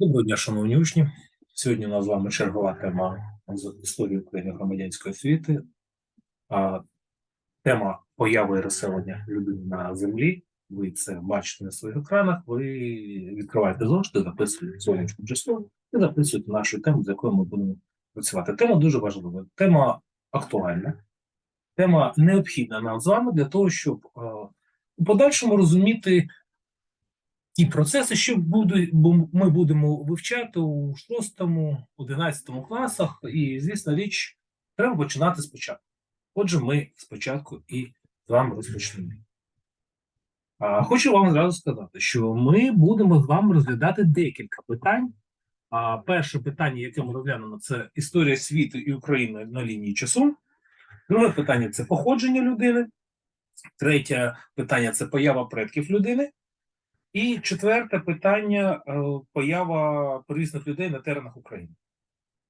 Доброго дня, шановні учні. Сьогодні у нас з вами чергова тема з історії України громадянської освіти. Тема появи і розселення людини на землі. Ви це бачите на своїх екранах. Ви відкриваєте зошити, записуєте сонячну число і записуєте нашу тему, з якою ми будемо працювати. Тема дуже важлива, тема актуальна, тема необхідна нам з вами для того, щоб у подальшому розуміти ті процеси, що буде, ми будемо вивчати у 6-11 класах, і, звісно, річ, треба починати спочатку. Отже, ми спочатку і з вами розпочнемо. А, хочу вам зразу сказати, що ми будемо з вами розглядати декілька питань. А, перше питання, яке ми розглянемо, це історія світу і України на лінії часу. Друге питання це походження людини. Третє питання це поява предків людини. І четверте питання е, поява первісних людей на теренах України.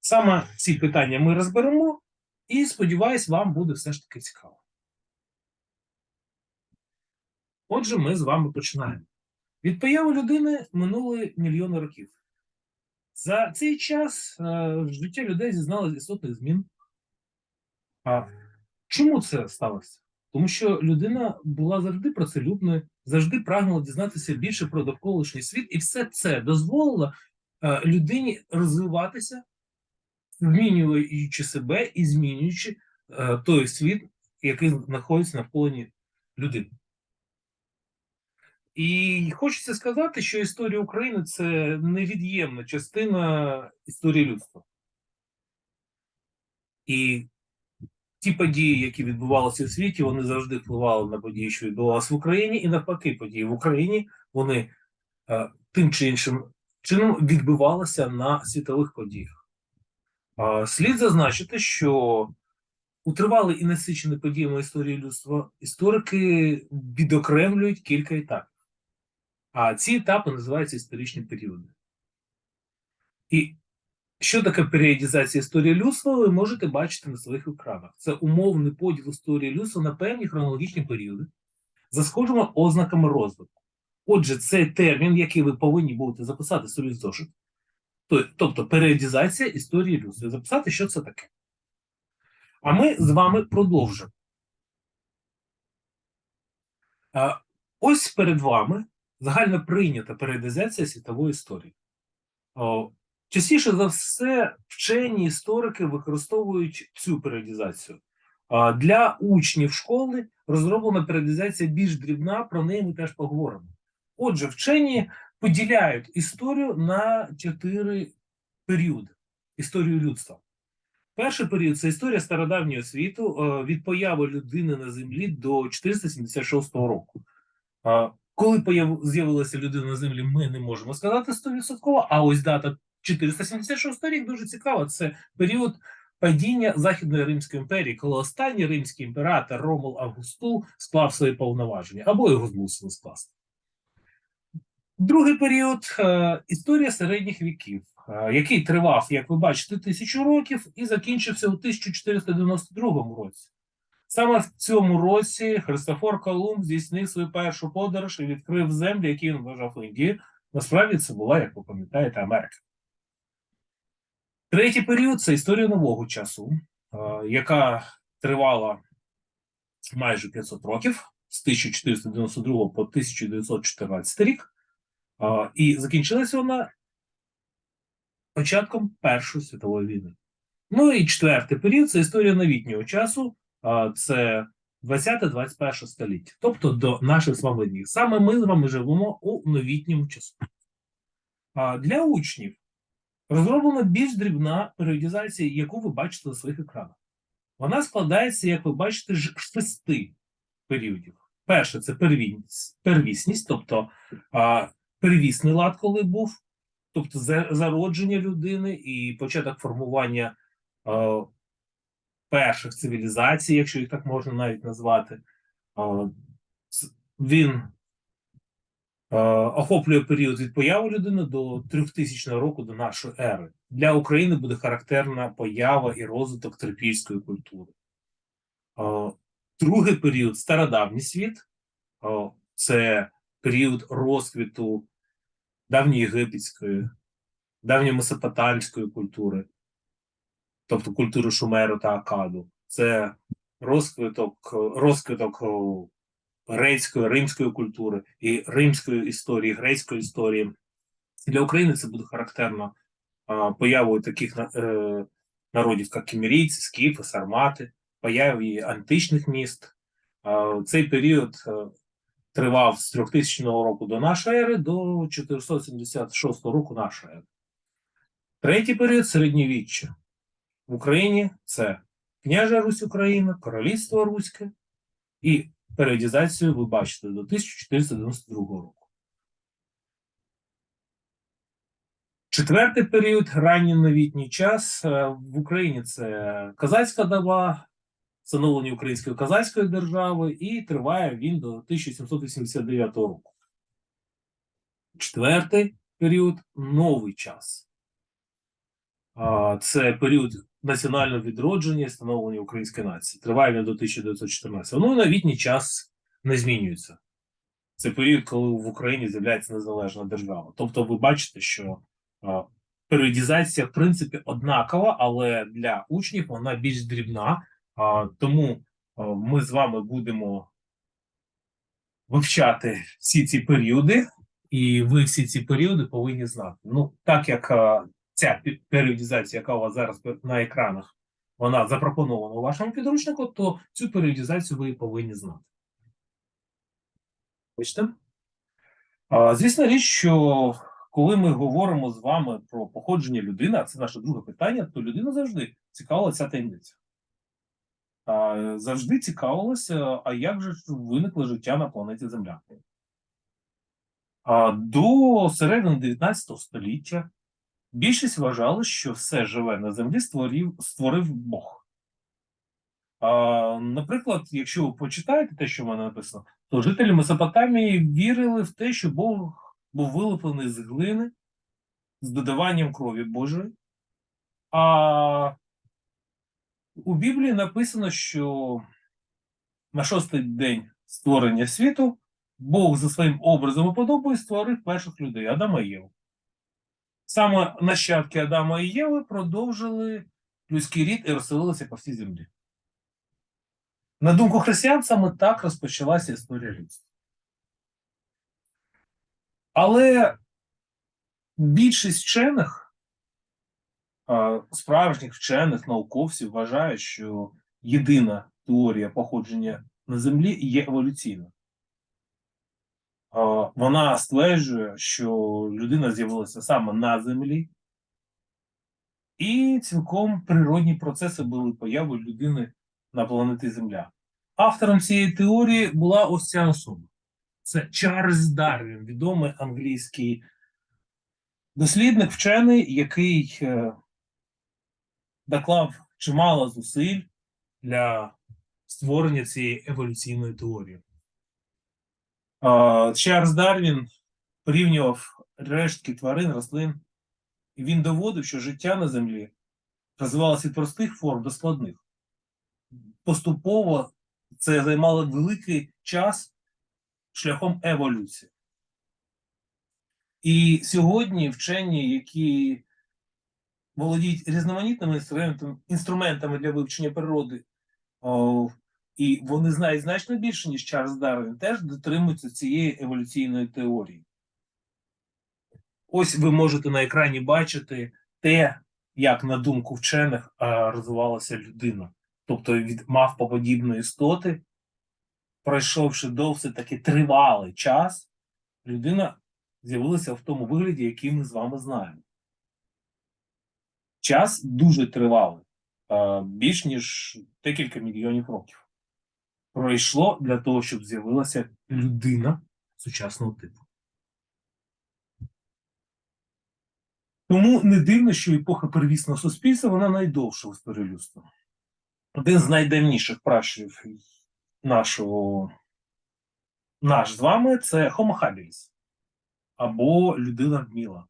Саме ці питання ми розберемо, і сподіваюсь, вам буде все ж таки цікаво. Отже, ми з вами починаємо. Від появи людини минули мільйони років. За цей час е, життя людей зізналося істотних змін. А чому це сталося? Тому що людина була завжди працелюбною, завжди прагнула дізнатися більше про довколишній світ, і все це дозволило е, людині розвиватися, змінюючи себе і змінюючи е, той світ, який знаходиться навколо людини. І хочеться сказати, що історія України це невід'ємна частина історії людства. І ті події, які відбувалися у світі, вони завжди впливали на події, що відбувалися в Україні, і навпаки, події в Україні вони е, тим чи іншим чином відбивалися на світових подіях. Е, слід зазначити, що у тривалий і насичений подіями історії людства історики відокремлюють кілька етапів. А ці етапи називаються історичні періоди. І що таке періодизація історії людства, ви можете бачити на своїх екранах. Це умовний поділ історії людства на певні хронологічні періоди за схожими ознаками розвитку. Отже, це термін, який ви повинні будете записати собі в зошит. Тобто періодизація історії людства. Записати, що це таке. А ми з вами продовжимо. Ось перед вами загально прийнята періодизація світової історії. Частіше за все, вчені історики використовують цю періодизацію. Для учнів школи розроблена періодизація більш дрібна, про неї ми теж поговоримо. Отже, вчені поділяють історію на чотири періоди історію людства. Перший період це історія стародавнього світу е, від появи людини на землі до 476 року. Коли з'явилася людина на землі, ми не можемо сказати 100%, а ось дата 476 рік дуже цікава. Це період падіння Західної Римської імперії, коли останній римський імператор Ромул Августул склав свої повноваження або його змусили скласти. Другий період е, історія середніх віків, е, який тривав, як ви бачите, тисячу років і закінчився у 1492 році. Саме в цьому році Христофор Колумб здійснив свою першу подорож і відкрив землі, які він вважав Індією. Насправді це була, як ви пам'ятаєте, Америка. Третій період це історія нового часу, е, яка тривала майже 500 років з 1492 по 1914 рік. І закінчилася вона початком Першої світової війни. Ну і четвертий період це історія новітнього часу, це 20-21 століття, тобто до наших з вами днів. Саме ми з вами живемо у новітньому часу. Для учнів розроблена більш дрібна періодизація, яку ви бачите на своїх екранах. Вона складається, як ви бачите, з шести періодів. Перше це первісність, тобто а, первісний лад, коли був, тобто зародження людини і початок формування а, перших цивілізацій, якщо їх так можна навіть назвати. А, він охоплює період від появи людини до 3000 року до нашої ери. Для України буде характерна поява і розвиток трипільської культури. Другий період стародавній світ. Це період розквіту давньоєгипетської давньомесопотамської культури, тобто культури Шумеру та Акаду. Це розквиток о, грецької, римської культури і римської історії, грецької історії. Для України це буде характерно появою таких е, народів, як кімерійці, скіфи, сармати, появі античних міст. Цей період е, тривав з 3000 року до нашої ери до 476 року нашої ери. Третій період середньовіччя. В Україні це княжа Русь Україна, Королівство Руське і періодізацію ви бачите до 1492 року. Четвертий період, ранній новітній час. е, В Україні це козацька доба, встановлення Української козацької держави, і триває він до 1789 року. Четвертий період новий час. Це період національного відродження і становлення української нації. Триває він до 1914. Ну і новітній час не змінюється. Це період, коли в Україні з'являється незалежна держава. Тобто, ви бачите, що періодізація, в принципі, однакова, але для учнів вона більш дрібна. А, Тому ми з вами будемо вивчати всі ці періоди, і ви всі ці періоди повинні знати. Ну, так як ця періодизація, яка у вас зараз на екранах, вона запропонована у вашому підручнику, то цю періодизацію ви повинні знати. Бачите? Звісно річ, що коли ми говоримо з вами про походження людини, а це наше друге питання, то людина завжди цікавила ця таємниця. Завжди цікавилася, а як же виникло життя на планеті Земля? До середини 19 століття більшість вважали, що все живе на землі створив, створив Бог. А, наприклад, якщо ви почитаєте те, що в мене написано, то жителі Месопотамії вірили в те, що Бог був вилеплений з глини з додаванням крові Божої. А у Біблії написано, що на шостий день створення світу Бог за своїм образом і подобою створив перших людей Адама і Єву. Саме нащадки Адама і Єви продовжили людський рід і розселилися по всій землі. На думку християн, саме так розпочалася історія людства. Але більшість вчених, справжніх вчених науковців вважають, що єдина теорія походження на Землі є еволюційна. Вона стверджує, що людина з'явилася саме на Землі, і цілком природні процеси були появи людини на планеті Земля. Автором цієї теорії була ось ця особа. Це Чарльз Дарвін, відомий англійський дослідник, вчений, який е, доклав чимало зусиль для створення цієї еволюційної теорії. Чарльз Дарвін порівнював рештки тварин, рослин, і він доводив, що життя на землі розвивалося від простих форм до складних. Поступово це займало великий час шляхом еволюції. І сьогодні вчені, які володіють різноманітними інструментами, для вивчення природи, і вони знають значно більше, ніж Чарльз Дарвін, теж дотримуються цієї еволюційної теорії. Ось ви можете на екрані бачити те, як, на думку вчених, розвивалася людина. Тобто від мавпоподібної істоти, пройшовши досить таки тривалий час, людина з'явилася в тому вигляді, який ми з вами знаємо. Час дуже тривалий, більш ніж декілька мільйонів років. Пройшло для того, щоб з'явилася людина сучасного типу. Тому не дивно, що епоха первісного суспільства вона найдовша в історії людства. Один з найдавніших пращурів нашого наш з вами це Homo habilis або людина вміла.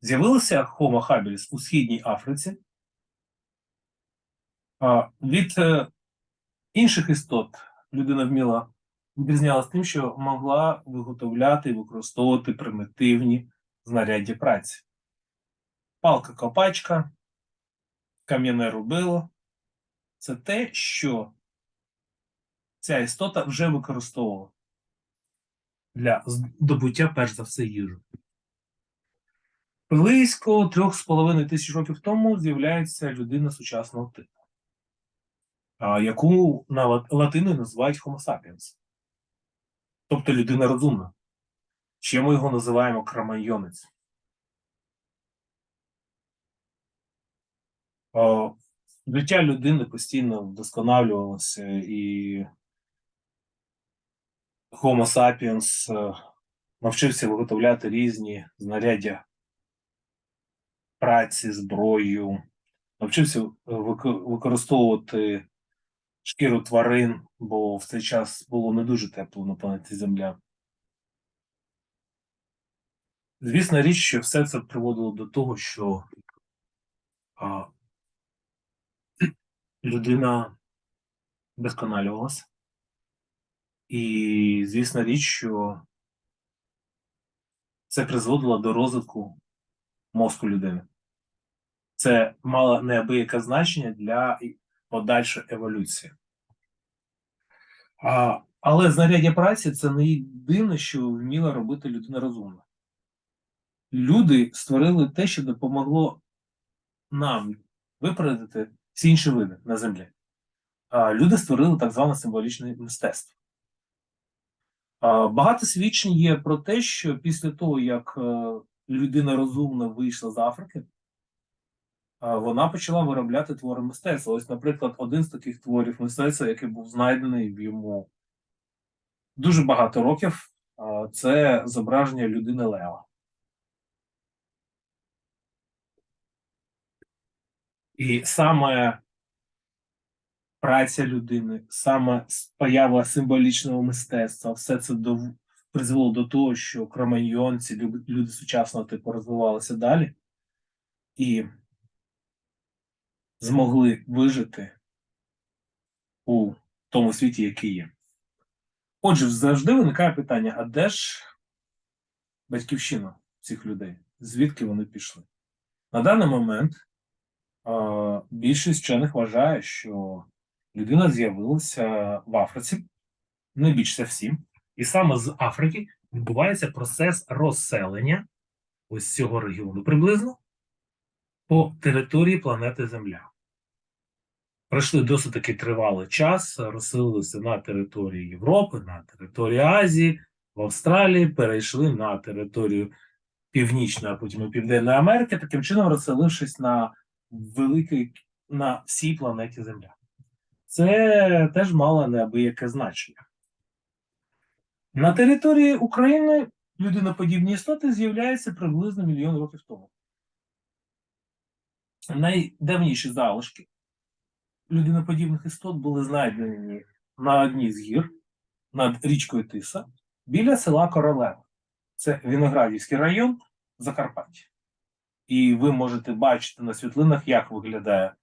З'явилася Homo habilis у Східній Африці. Від е, інших істот людина вміла відрізнялася тим, що могла виготовляти і використовувати примітивні знаряддя праці. палка копачка, кам'яне рубило це те, що ця істота вже використовувала для здобуття, перш за все, їжу. Близько трьох з половиною тисяч років тому з'являється людина сучасного типу, яку на ла- латиною називають Homo sapiens, тобто людина розумна. Ще ми його називаємо крамайонець. Життя людини постійно вдосконалювалося, і Homo sapiens е, навчився виготовляти різні знаряддя праці, зброю, навчився е, використовувати шкіру тварин, бо в цей час було не дуже тепло на планеті Земля. Звісна річ, що все це приводило до того, що а, людина вдосконалювалася. І звісна річ, що це призводило до розвитку мозку людини. Це мало неабияке значення для подальшої еволюції. А, але знаряддя праці це не єдине, що вміла робити людина розумна. Люди створили те, що допомогло нам випередити всі інші види на землі. А, люди створили так зване символічне мистецтво. А, Багато свідчень є про те, що після того, як е, людина розумна вийшла з Африки, вона почала виробляти твори мистецтва. Ось, наприклад, один з таких творів мистецтва, який був знайдений в йому дуже багато років, це зображення людини Лева. І саме праця людини, саме поява символічного мистецтва, все це до, призвело до того, що кроманьйонці, люди сучасного типу розвивалися далі і змогли вижити у тому світі, який є. Отже, завжди виникає питання: а де ж батьківщина цих людей? Звідки вони пішли? На даний момент більшість вчених вважає, що людина з'явилася в Африці, не більше всім, і саме з Африки відбувається процес розселення ось цього регіону приблизно по території планети Земля. Пройшли досить таки тривалий час, розселилися на території Європи, на території Азії, в Австралії, перейшли на територію Північної, а потім Південної Америки, таким чином розселившись на великий на всій планеті Земля. Це теж мало неабияке значення. На території України людиноподібні істоти з'являються приблизно мільйон років тому. Найдавніші залишки людиноподібних істот були знайдені на одній з гір над річкою Тиса біля села Королева. Це Виноградівський район Закарпаття. І ви можете бачити на світлинах, як виглядає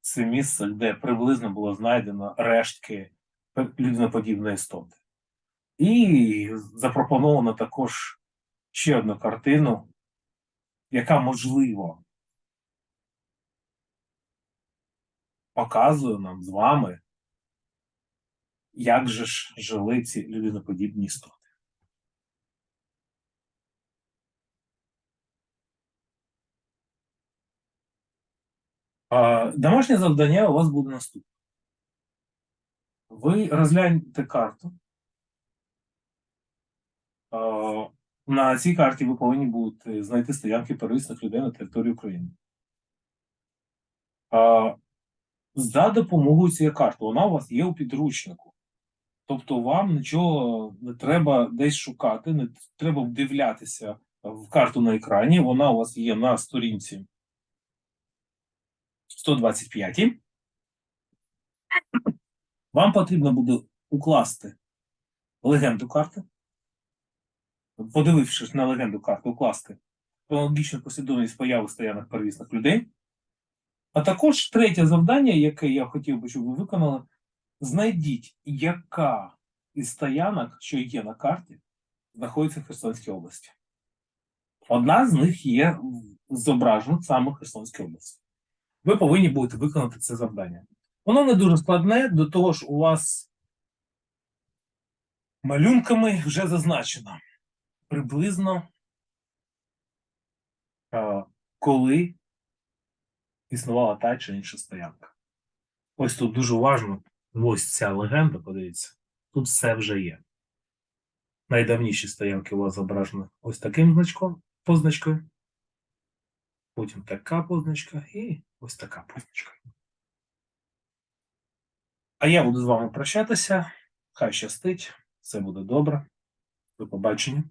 це місце, де приблизно було знайдено рештки людиноподібної істоти. І запропоновано також ще одну картину, яка можливо показує нам з вами, як же ж жили ці людиноподібні істоти. Домашнє завдання у вас буде наступне. Ви розгляньте карту. На цій карті ви повинні будете знайти стоянки первісних людей на території України. За допомогою цієї карти, вона у вас є у підручнику. Тобто вам нічого не треба десь шукати, не треба вдивлятися в карту на екрані. Вона у вас є на сторінці 125. Вам потрібно буде укласти легенду карти. Подивившись на легенду карти, укласти хронологічну послідовність появи стоянок первісних людей. А також третє завдання, яке я хотів би, щоб ви виконали, знайдіть, яка із стоянок, що є на карті, знаходиться в Херсонській області. Одна з них є в зображено саме Херсонській області. Ви повинні будете виконати це завдання. Воно не дуже складне, до того ж, у вас малюнками вже зазначено приблизно, е, коли існувала та чи інша стоянка. Ось тут дуже уважно, ось ця легенда, подивіться, тут все вже є. Найдавніші стоянки у вас зображені ось таким значком, позначкою. Потім така позначка і ось така позначка. А я буду з вами прощатися. Хай щастить, все буде добре. До побачення.